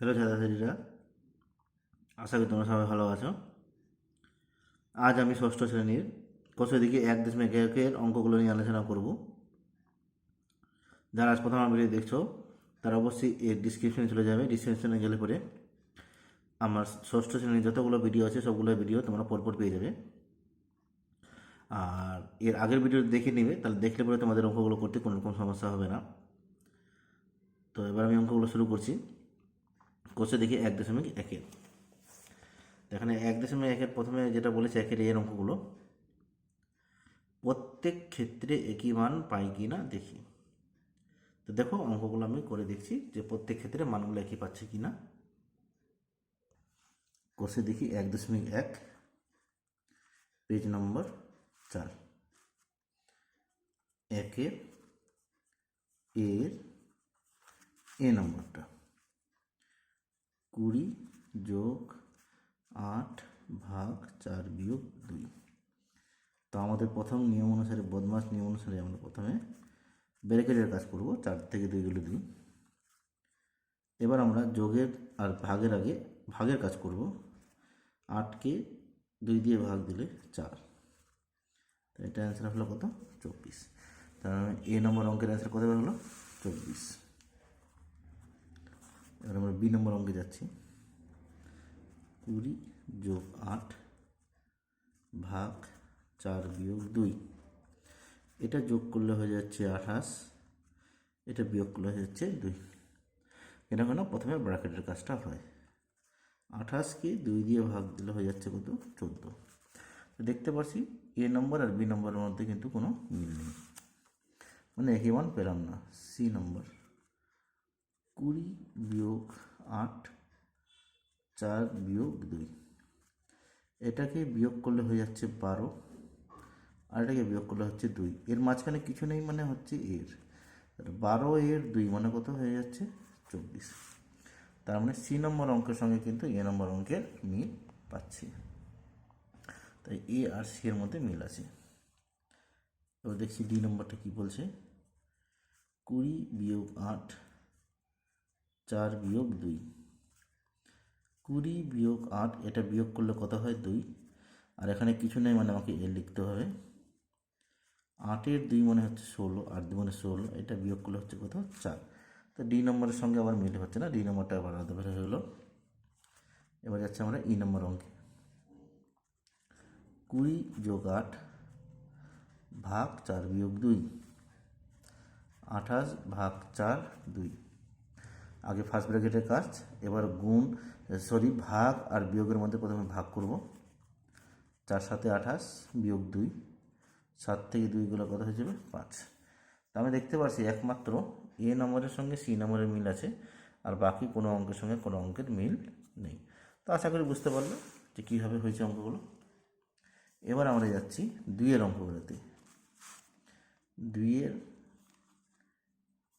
Hello ছাত্রছাত্রীরা আশা করি তোমরা সবাই ভালো আছো। আজ আমি ষষ্ঠ শ্রেণির কোষের দিকে এক দশমিক একের অঙ্কগুলো নিয়ে আলোচনা করব। যারা আজ প্রথম আমার ভিডিও দেখছ, তারা অবশ্যই এর ডিসক্রিপশনে চলে যাবে। ডিসক্রিপশনে গেলে পরে আমার ষষ্ঠ শ্রেণির যতগুলো ভিডিও আছে, সবগুলো ভিডিও তোমরা পরপর পেয়ে যাবে। আর এর আগের ভিডিও দেখে নিবে, তাহলে দেখলে পরে তোমাদের অঙ্কগুলো করতে কোনো রকম সমস্যা হবে না। তো এবার আমি অঙ্কগুলো শুরু করছি। কোষে দেখি এক দশমিক একের এখানে এক দশমিক একের প্রথমে যেটা বলেছে একের এর অঙ্কগুলো, প্রত্যেক ক্ষেত্রে একই মান পাই কি না দেখি। তো দেখো অঙ্কগুলো আমি করে দেখছি যে প্রত্যেক ক্ষেত্রে মানগুলো একই পাচ্ছে কি না কোষে দেখি এক দশমিক এক, পেজ নম্বর চার। একের এর এ নম্বরটা। কুড়ি যোগ আট ভাগ চার বিয়োগ দুই। তো আমাদের প্রথম নিয়ম অনুসারে, বদমাস নিয়ম অনুসারে আমরা প্রথমে ব্র্যাকেটের কাজ করব, চার থেকে দুই গেলে দুই। এবার আমরা যোগের আর ভাগের আগে ভাগের কাজ করব। আটকে দুই দিয়ে ভাগ দিলে চার। তো এটা অ্যান্সার হলো কত? চব্বিশ। তার মানে এ নম্বর অঙ্কের অ্যান্সার কত হলো? চব্বিশ। এবার আমরা বি নম্বর অঙ্কে যাচ্ছি। কুড়ি যোগ আট ভাগ চার বিয়োগ দুই। এটা যোগ করলে হয়ে যাচ্ছে আঠাশ, এটা বিয়োগ করলে হয়ে যাচ্ছে দুই। এটা কেন? প্রথমে ব্র্যাকেটের কাজটা হয়। আঠাশকে দুই দিয়ে ভাগ দিলে হয়ে যাচ্ছে কত চোদ্দ। দেখতে পাচ্ছি এ নম্বর আর বি নম্বরের মধ্যে কিন্তু কোনো মিল নেই। মানে একই মান পেলাম না, সি নম্বর। কুড়ি বিয়োগ আট, চার বিয়োগ দুই। এটাকে বিয়োগ করলে হয়ে যাচ্ছে বারো, আর এটাকে বিয়োগ করলে হচ্ছে দুই। এর মাঝখানে কিছু নেই মানে হচ্ছে এর। বারো এর দুই মানে কত হয়ে যাচ্ছে? চব্বিশ। তার মানে সি নম্বর অঙ্কের সঙ্গে কিন্তু এ নম্বর অঙ্কের মিল পাচ্ছি। তাই এ আর সি এর মধ্যে মিল আছে। এবার দেখছি ডি নম্বরটা কি বলছে? কুড়ি বিয়োগ আট চার বিয়োগ দুই। কুড়ি বিয়োগ আট, এটা বিয়োগ করলে কত হয়? দুই। আর এখানে কিছু নেই মানে আমাকে এ লিখতে হবে। আটের দুই মনে হচ্ছে ষোলো, আট দুই মানে ষোলো, এটা বিয়োগ করলে হচ্ছে কত? চার। তো ডি নম্বরের সঙ্গে আবার মিল হচ্ছে না, ডি নম্বরটা আবার আলাদা বের গেলো। এবার যাচ্ছে আমরা ই নম্বর অঙ্কে। কুড়ি যোগ আট ভাগ চার বিয়োগ দুই। আঠাশ ভাগ চার, দুই। আগে ফার্স্ট ব্র্যাকেটের কাজ এবার গুণ সরি ভাগ আর বিয়োগের মধ্যে প্রথমে ভাগ করব। চার সাথে আঠাশ বিয়োগ দুই, সাত থেকে দুইগুলো কত হয়ে যাবে? পাঁচ। তা আমি দেখতে পাচ্ছি একমাত্র এ নম্বরের সঙ্গে সি নম্বরের মিল আছে, আর বাকি কোনো অঙ্কের সঙ্গে কোনো অঙ্কের মিল নেই। তো আশা করি বুঝতে পারল যে কীভাবে হয়েছে অঙ্কগুলো। এবার আমরা যাচ্ছি দুইয়ের অঙ্কগুলোতে। দুইয়ের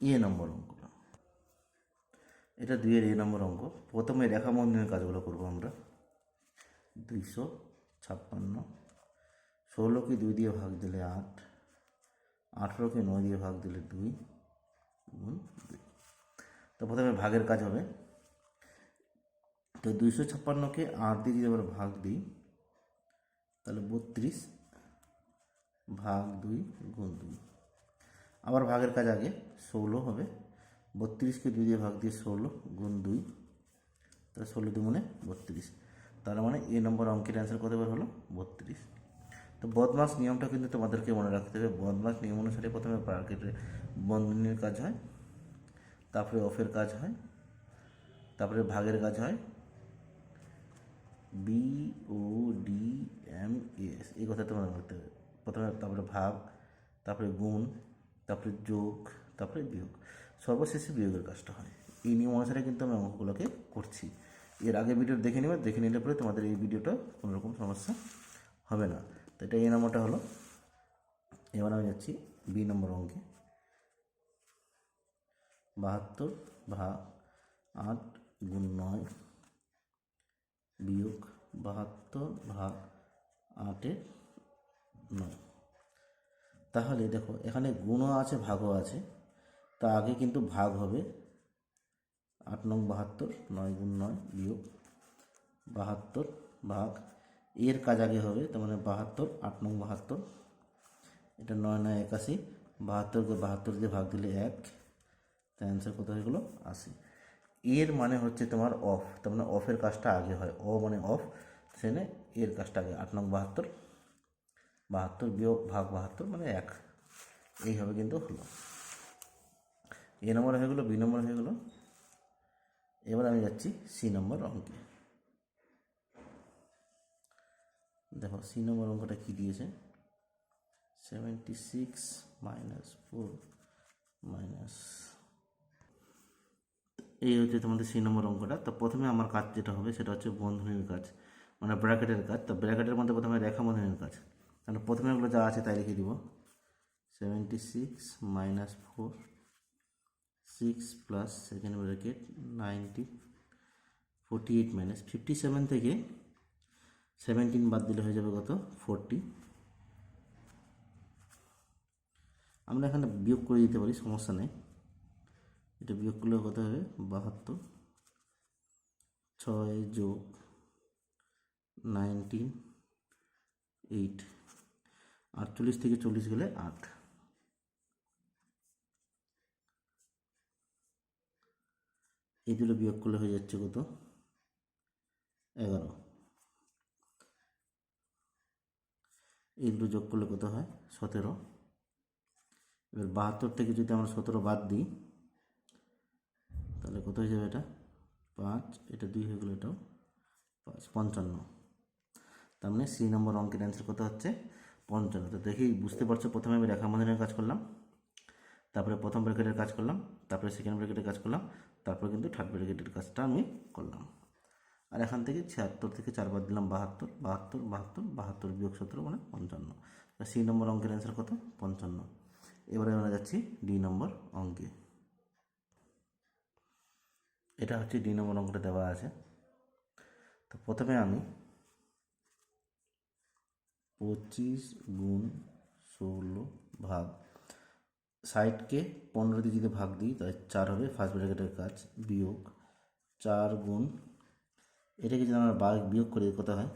এ নম্বর অঙ্কটা এটা দুইয়ের এ নম্বর অঙ্ক। প্রথমে রেখা বন্ধনের কাজগুলো করব আমরা। দুইশো ছাপ্পান্ন। ষোলোকে দুই দিয়ে ভাগ দিলে আট। আঠেরোকে নয় দিয়ে ভাগ দিলে দুই। গুণ দুই। তো প্রথমে ভাগের কাজ হবে। তো দুইশো ছাপ্পান্নকে আট দিয়ে যদি আমরা ভাগ দিই, তাহলে বত্রিশ ভাগ দুই গুণ দুই। আবার ভাগের কাজ আগে ষোলো হবে। বত্রিশকে দুই দিয়ে ভাগ দিয়ে ষোলো গুণ দুই, তাহলে ষোলো দু মানে বত্রিশ। তার মানে এ নম্বর অঙ্কের অ্যান্সার কতবার হলো? বত্রিশ। তো বদমাস নিয়মটা কিন্তু তোমাদেরকে মনে রাখতে হবে। বদমাস নিয়ম অনুসারে প্রথমে ব্রাকেটের বন্ধনীর কাজ হয়, তারপরে অফের কাজ হয়, তারপরে ভাগের কাজ হয় B O D M S এই কথা তোমার করতে হবে। প্রথমে তারপরে ভাগ, তারপরে গুণ, তারপরে যোগ, তারপরে বিয়োগ। সর্বশেষে বিয়োগের কাজটা হয়। এই নিয়ম অনুসারে কিন্তু আমি অঙ্কগুলোকে করছি। এর আগে ভিডিও দেখে নেবে, দেখে নিলে পরে তোমাদের এই ভিডিওটা কোনো রকম সমস্যা হবে না। তো এটা এই নম্বরটা হলো। এবার আমি যাচ্ছি বি নম্বর অঙ্কে। বাহাত্তর ভাগ আট গুণ নয় বিয়োগ বাহাত্তর ভাগ আটের নয়। তাহলে দেখো, এখানে গুণও আছে, ভাগও আছে। তা আগে কিন্তু ভাগ হবে আট নং বাহাত্তর, নয় গুণ নয় বিয়োগ বাহাত্তর ভাগ এর কাজ আগে হবে, তার মানে বাহাত্তর, আট নং বাহাত্তর। এটা নয় নয় একাশি বাহাত্তরকে বাহাত্তর দিয়ে ভাগ দিলে এক। তাই অ্যান্সার কত হয়ে গেলো? আশি। এর মানে হচ্ছে তোমার অফ তার মানে অফের কাজটা আগে হয়। ও মানে অফ সেখানে এর কাজটা আগে, আট নং বাহাত্তর। বাহাত্তর বিয়োগ ভাগ বাহাত্তর মানে এক। এইভাবে কিন্তু হলো। এ নম্বর হয়ে গেলো, বি নম্বর হয়ে গেলো। এবার আমি যাচ্ছি সি নম্বর অঙ্কে। দেখো, সি নম্বর অঙ্কটা কী দিয়েছে? Seventy six minus four minus এই হচ্ছে তোমাদের সি নম্বর অঙ্কটা। তো প্রথমে আমার কাজ যেটা হবে, সেটা হচ্ছে বন্ধনীর কাজ মানে ব্র্যাকেটের কাজ। তো ব্র্যাকেটের মধ্যে প্রথমে রেখা বন্ধনীর কাজ। তাহলে প্রথমে ওগুলো যা আছে তাই লিখে দিব। Seventy six minus four six plus second bracket ninety forty eight minus fifty seven থেকে সেভেন্টিন বাদ দিলে হয়ে যাবে কত? ফোরটি আমরা এখানে বিয়োগ করে দিতে পারি, সমস্যা নেই। এটা বিয়োগ করলে কত হবে? বাহাত্তর। ছয় যোগ নাইনটিন এইট আটচল্লিশ থেকে চল্লিশ গেলে আট। এই দুটো বিয়োগ করলে হয়ে যাচ্ছে কত? এগারো। এই দুটো যোগ করলে কত হয়? সতেরো। এবার বাহাত্তর থেকে যদি আমরা সতেরো বাদ দিই, তাহলে কত হয়ে যাবে এটা? পাঁচ। এটা দুই হয়ে গেলো এটাও পাঁচ, পঞ্চান্ন। তার মানে সি নম্বর অঙ্কের অ্যান্সার কত হচ্ছে? পঞ্চান্ন। তো দেখি বুঝতে পারছ, প্রথমে আমি রেখা বন্ধনের কাজ করলাম, তারপরে প্রথম ব্র্যাকেটের কাজ করলাম, তারপরে সেকেন্ড ব্র্যাকেটের কাজ করলাম। তারপরে কিন্তু থার্ড ব্র্যাকেটের কাজটা আমি করলাম। আর এখান থেকে ছিয়াত্তর থেকে চারবার দিলাম বাহাত্তর বাহাত্তর বাহাত্তর বাহাত্তর বিয়োগ সতেরো মানে পঞ্চান্ন। সি নম্বর অঙ্কের অ্যান্সার কত? পঞ্চান্ন। এবারে আমরা যাচ্ছি ডি নম্বর অঙ্কে। এটা হচ্ছে ডি নম্বর অঙ্কটা দেওয়া আছে। তো প্রথমে আমি পঁচিশ গুণ ষোলো ভাগ ষাটকে পনেরো দিয়ে যদি ভাগ দিই, তাহলে চার হবে ফার্স্ট ব্র্যাকেটের কাজ, বিয়োগ চার গুণ, এটাকে যদি আমরা বা- বিয়োগ করি কত হয়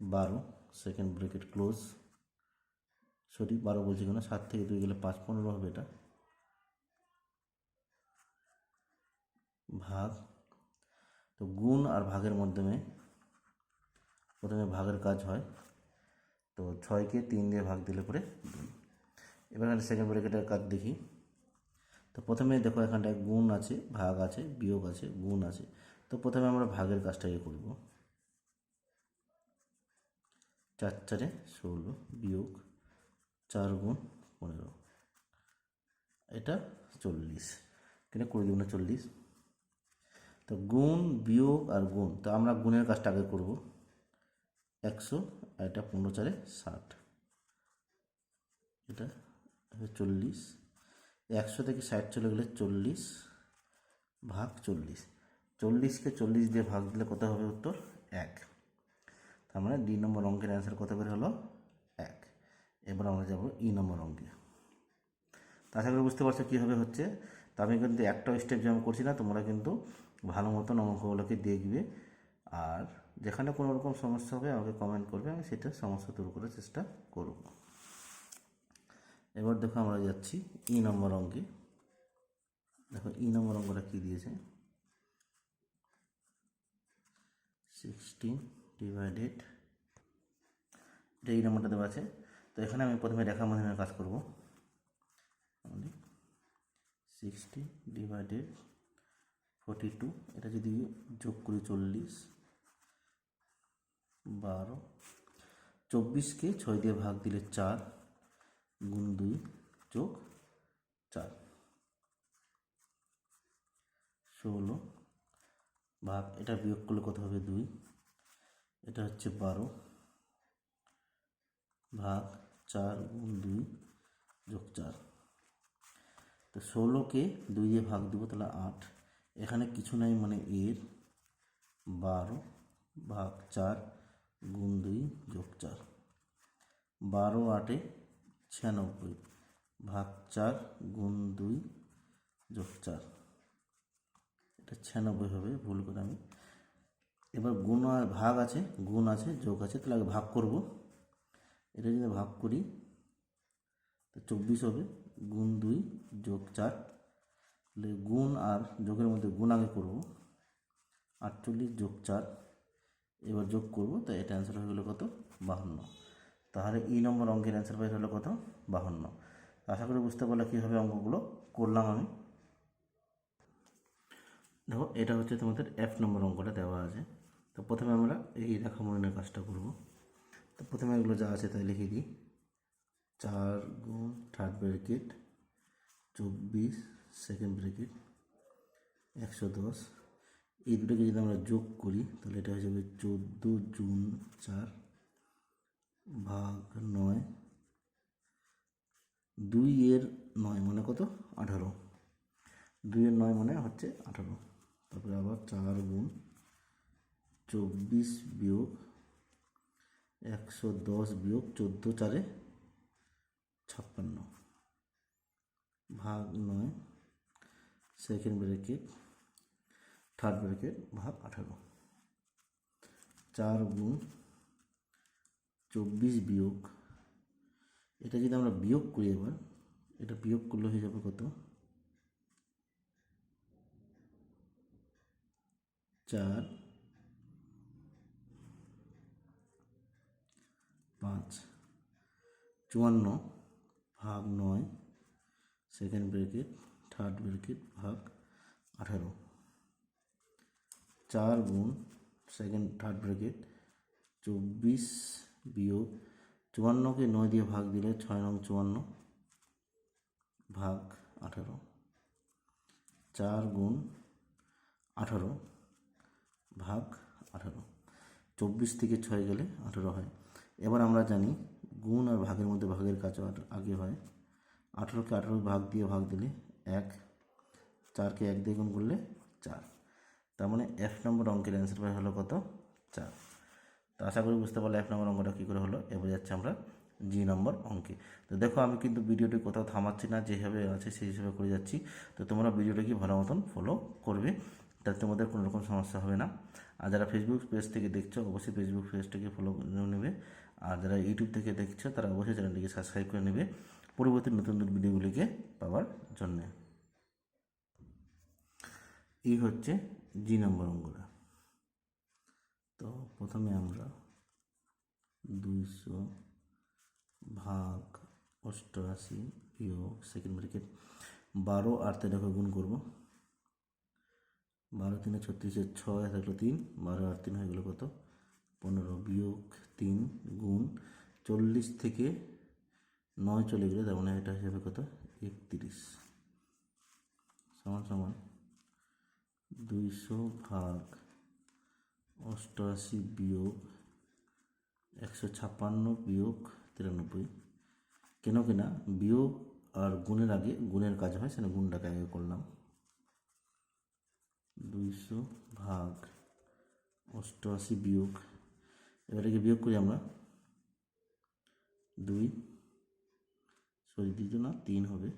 বারো সেকেন্ড ব্র্যাকেট ক্লোজ সরি বারো বলছি কেন? সাত থেকে দুই গেলে পাঁচ, পনেরো হবে এটা। ভাগ, তো গুণ আর ভাগের মাধ্যমে প্রথমে ভাগের কাজ হয়, তো ছয়কে তিন দিয়ে ভাগ দিলে পরে এবার এখানে সেকেন্ড ব্র্যাকেটের কাজ দেখি। তো প্রথমে দেখো এখানটায় গুণ আছে, ভাগ আছে, বিয়োগ আছে, গুণ আছে। তো প্রথমে আমরা ভাগের কাজটাকে করব। চার, চারে ষোলো, বিয়োগ চার গুণ পনেরো। এটা চল্লিশ। কিন্তু কুড়ি দুগুণে চল্লিশ? তো গুণ, বিয়োগ আর গুণ। তো আমরা গুণের কাজটা আগে করব। একশো এটা পনেরো চারে ষাট। এটা চল্লিশ, একশো থেকে ষাট চলে গেলে চল্লিশ, ভাগ চল্লিশ। চল্লিশকে চল্লিশ দিয়ে ভাগ দিলে কত হবে উত্তর? এক। তার মানে ডি নম্বর অঙ্কের অ্যান্সার কত করে হলো? এক। এবার আমরা যাব ই নম্বর অঙ্কে। তা আশা করি বুঝতে পারছ কীভাবে হচ্ছে? তা আমি কিন্তু একটাও স্টেপ যেমন করছি না, তোমরা কিন্তু ভালো মতন অঙ্কগুলোকে দেখবে। আর যেখানে কোনো রকম সমস্যা হবে আমাকে কমেন্ট করবে, আমি সেটা সমস্যা দূর করার চেষ্টা করব। এবার দেখো আমরা যাচ্ছি ই নম্বর অঙ্কে। দেখো ই নম্বর অঙ্কটা কী দিয়েছে? সিক্সটিন ডিভাইডেড এটা এই নম্বরটা দেওয়া আছে। তো এখানে আমি প্রথমে রেখা বন্ধনের কাজ করব। আমাদের সিক্সটি ডিভাইডেড ফর্টি টু এটা যদি যোগ করি চল্লিশ, বারো, চব্বিশকে ছয় দিয়ে ভাগ দিলে চার গুণ দুই যোগ চার। ষোলো ভাগ, এটা বিয়োগ করলে কত হবে? দুই। এটা হচ্ছে বারো। ভাগ চার গুণ দুই যোগ চার। তো ষোলোকে দুই দিয়ে ভাগ দেবো, তাহলে আট। এখানে কিছু নাই মানে এর। বারো ভাগ চার গুণ দুই যোগ চার। বারো আটে ছিয়ানব্বই ভাগ চার গুণ দুই যোগ চার। এটা ছিয়ানব্বই হবে, ভুল করে আমি। এবার গুণ আর ভাগ আছে, গুণ আছে, যোগ আছে, তাহলে আগে ভাগ করব। এটা যদি ভাগ করি তো চব্বিশ হবে, গুণ দুই যোগ চার। তাহলে গুণ আর যোগের মধ্যে গুণ আগে করব, আটচল্লিশ যোগ চার। এবার যোগ করব তো এটা অ্যান্সার হয়ে গেলো কত? বাহান্ন। তাহলে ই নম্বর অঙ্কের অ্যান্সার পাই হলো কত? বাহান্ন। আশা করি বুঝতে পারলে কীভাবে অঙ্কগুলো করলাম আমি। দেখো, এটা হচ্ছে তোমাদের এফ নম্বর অঙ্কটা দেওয়া আছে। তো প্রথমে আমরা এই রেখা মনের কাজটা করব। তো প্রথমে এগুলো যা আছে তাই লিখে দিই। চার গুণ থার্ড ব্র্যাকেট চব্বিশ সেকেন্ড ব্র্যাকেট একশো দশ। এই দুটোকে যদি আমরা যোগ করি, তাহলে এটা হয়ে যাবে চোদ্দ জুন চার। ভাগ নয়, দুই এর নয় মানে কত? আঠারো। দুইয়ের নয় মানে হচ্ছে আঠারো। তারপরে আবার চার গুণ চব্বিশ বিয়োগ একশো দশ বিয়োগ চোদ্দ চারে ছাপ্পান্ন। ভাগ নয় সেকেন্ড ব্র্যাকেট থার্ড ব্র্যাকেট ভাগ আঠারো। চার গুণ চব্বিশ বিয়োগ, এটা যদি আমরা বিয়োগ করি এবার, এটা বিয়োগ করলে হয়ে যাবে কত? চার, পাঁচ, চুয়ান্ন ভাগ নয় সেকেন্ড ব্রেকেট থার্ড ব্রেকেট ভাগ আঠারো। চার গুণ সেকেন্ড থার্ড ব্রেকেট চব্বিশ বিয়োগ চুয়ান্নকে নয় দিয়ে ভাগ দিলে ছয় নং চুয়ান্ন ভাগ আঠারো। চার গুণ আঠারো ভাগ আঠারো। চব্বিশ থেকে ছয় গেলে আঠারো হয়। এবার আমরা জানি গুণ আর ভাগের মধ্যে ভাগের কাজ আগে হয়। আঠারোকে আঠারো ভাগ দিয়ে ভাগ দিলে এক চারকে এক দিয়ে গুণ করলে চার। তার মানে এফ নম্বর অঙ্কের অ্যান্সার পাই হলো কত? চার। তো আশা করি বুঝতে পারলে এক নম্বর অঙ্কটা কী করে হলো এবার যাচ্ছে আমরা জি নম্বর অঙ্কে। তো দেখো, আমি কিন্তু ভিডিওটি কোথাও থামাচ্ছি না, যেভাবে আছে সেই হিসেবে করে যাচ্ছি। তো তোমরা ভিডিওটাকে ভালো মতন ফলো করবে, তাতে তোমাদের কোনো রকম সমস্যা হবে না। আর যারা ফেসবুক পেজ থেকে দেখছ, অবশ্যই ফেসবুক পেজটাকে ফলো নেবে। আর যারা ইউটিউব থেকে দেখছ, তারা অবশ্যই চ্যানেলটিকে সাবস্ক্রাইব করে নেবে পরবর্তী নতুন নতুন ভিডিওগুলিকে পাওয়ার জন্যে। এই হচ্ছে জি নম্বর অঙ্কটা। তো প্রথমে আমরা দুইশো ভাগ অষ্টআশি বিয়োগ সেকেন্ড ব্রেকেট বারো আর তেরোকে গুণ করব। বারো তিনে ছত্রিশে ছয় থাকল তিন, বারো আর তিন হয়ে গেলো কত? পনেরো বিয়োগ তিন গুণ চল্লিশ থেকে নয় চলে গেলে তার মানে এটা হিসাবে কত? একত্রিশ। সমান সমান দুইশো ভাগ অষ্টআশি বিয়োগ একশো ছাপ্পান্ন বিয়োগ তিরানব্বই। কেন কিনা বিয়োগ আর গুণের আগে গুণের কাজ হয় সেখানে গুণটাকে আগে করলাম। দুইশো ভাগ অষ্টআশি বিয়োগ এবারে বিয়োগ করি আমরা। দুই, সরি দ্বিতীয় না তিন হবে।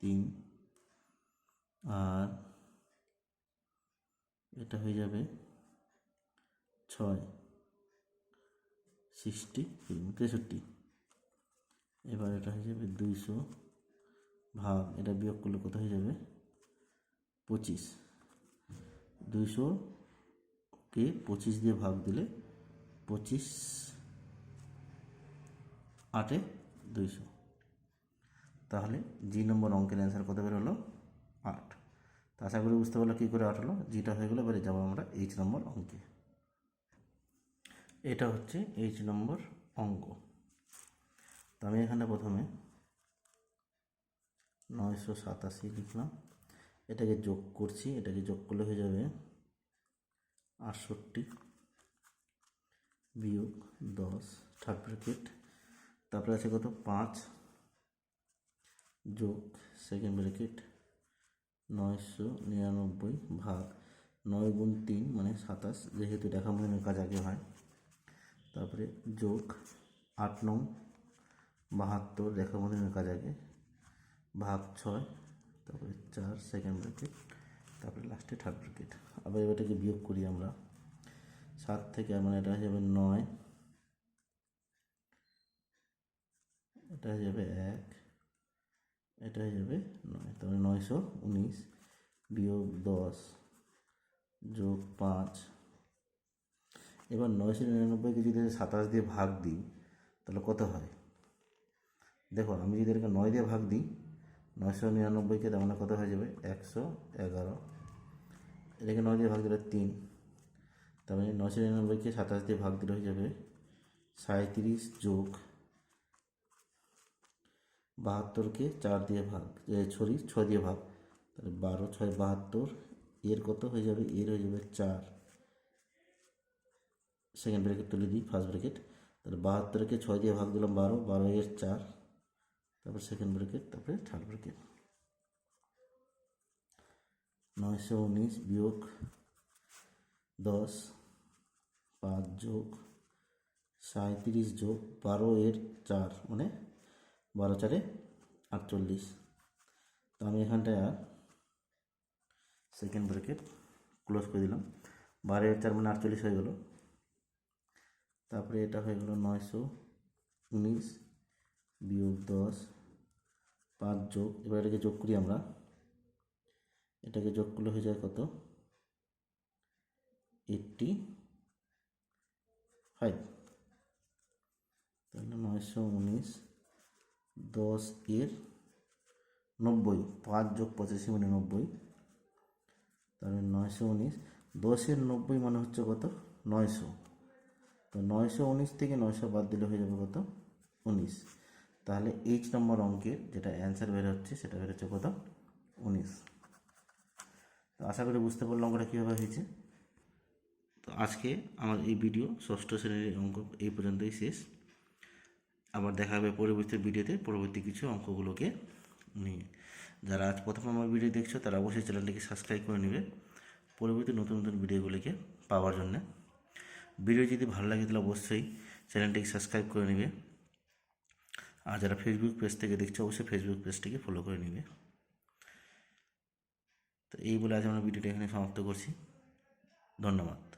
তিন আর এটা হয়ে যাবে ছয় সিক্সটি তেষট্টি। এবার এটা হয়ে যাবে দুইশো ভাগ, এটা বিয়োগ করলে কত হয়ে যাবে? পঁচিশ। দুইশোকে পঁচিশ দিয়ে ভাগ দিলে পঁচিশ আটে দুইশো। তাহলে জি নম্বর অঙ্কের অ্যান্সার কত বের হলো? আট। তো আশা করি বুঝতে পারল কী করে আট হলো জিটা হয়ে গেলো, এবারে যাব আমরা এইচ নম্বর অঙ্কে। এটা হচ্ছে এইচ নম্বর অঙ্ক। তো আমি এখানে প্রথমে নয়শো সাতাশি লিখলাম। এটাকে যোগ করছি, এটাকে যোগ করলে হয়ে যাবে আটষট্টি বিয়োগ দশ থার্ড ব্র্যাকেট তারপরে আছে কত? পাঁচ যোগ সেকেন্ড ব্র্যাকেট নয়শো নিরানব্বই ভাগ নয় গুণ তিন মানে সাতাশ, যেহেতু রেখা মহিনের কাজ আগে হয়। তারপরে যোগ আট নং বাহাত্তর রেখা মহিনের কাজ আগে। ভাগ ছয়, তারপরে চার সেকেন্ড ব্র্যাকেট তারপরে লাস্টে থার্ড ব্র্যাকেট আবার এবারটাকে বিয়োগ করি আমরা? সাত থেকে মানে এটা হয়ে যাবে নয়। এটা হয়ে যাবে এক। এটা হয়ে যাবে নয়, তাহলে নয়শো উনিশ বিয়োগ দশ যোগ পাঁচ। এবার নয়শো নিরানব্বইকে যদি সাতাশ দিয়ে ভাগ দিই, তাহলে কত হয়? দেখো, আমি যদি এটাকে নয় দিয়ে ভাগ দিই, নয়শো নিরানব্বইকে তার মানে কত হয়ে যাবে? একশো এগারো। এটাকে নয় দিয়ে ভাগ দিলে তিন। তার মানে নয়শো নিরানব্বইকে সাতাশ দিয়ে ভাগ দিলে হয়ে যাবে সাঁত্রিশ যোগ বাহাত্তরকে চার দিয়ে ভাগ সরি ছয় দিয়ে ভাগ। তাহলে বারো, ছয়, বাহাত্তর, এর কত হয়ে যাবে? এর হয়ে যাবে চার। সেকেন্ড ব্র্যাকেট তুলে দিই ফার্স্ট ব্র্যাকেট তাহলে বাহাত্তরকে ছয় দিয়ে ভাগ দিলাম বারো বারো এর চার। তারপর সেকেন্ড ব্র্যাকেট তারপরে থার্ড ব্র্যাকেট নয়শো উনিশ বিয়োগ দশ, পাঁচ যোগ সাঁত্রিশ যোগ বারো এর চার মানে বারো চারে আটচল্লিশ। তো আমি এখানটায় আর সেকেন্ড ব্র্যাকেট ক্লোজ করে দিলাম। বারো চার মানে আটচল্লিশ হয়ে গেল। তারপরে এটা হয়ে গেল নয়শো উনিশ বিয়োগ দশ, পাঁচ যোগ, এবার এটাকে যোগ করি আমরা। এটাকে যোগ করলে হয়ে যায় কত? Eighty five. তাহলে নয়শো উনিশ দশ এর নব্বই, পাঁচ যোগ পঁচাশি মানে নব্বই, তাহলে নয়শো উনিশ। দশের নব্বই মানে হচ্ছে কত? নয়শো। তো নয়শো উনিশ থেকে নয়শো বাদ দিলে হয়ে যাবে কত? উনিশ। তাহলে এইচ নম্বর অঙ্কের যেটা অ্যান্সার বের হচ্ছে সেটা বের হচ্ছে কত? উনিশ। তো আশা করি বুঝতে পারলাম অঙ্কটা কীভাবে হয়েছে। তো আজকে আমার এই ভিডিও ষষ্ঠ শ্রেণির অঙ্ক এই পর্যন্তই শেষ। আবার দেখা হবে পরবর্তী ভিডিওতে, পরবর্তী কিছু অঙ্কগুলোকে নিয়ে। যারা আজ প্রথম আমার ভিডিও দেখছ, তারা অবশ্যই চ্যানেলটিকে সাবস্ক্রাইব করে নেবে পরবর্তী নতুন নতুন ভিডিওগুলিকে পাওয়ার জন্য। ভিডিও যদি ভালো লাগে, তাহলে অবশ্যই চ্যানেলটিকে সাবস্ক্রাইব করে নেবে। আর যারা ফেসবুক পেজ থেকে দেখছ, অবশ্যই ফেসবুক পেজটিকে ফলো করে নেবে। তো এই বলে আজ আমরা ভিডিওটা এখানে সমাপ্ত করছি। ধন্যবাদ।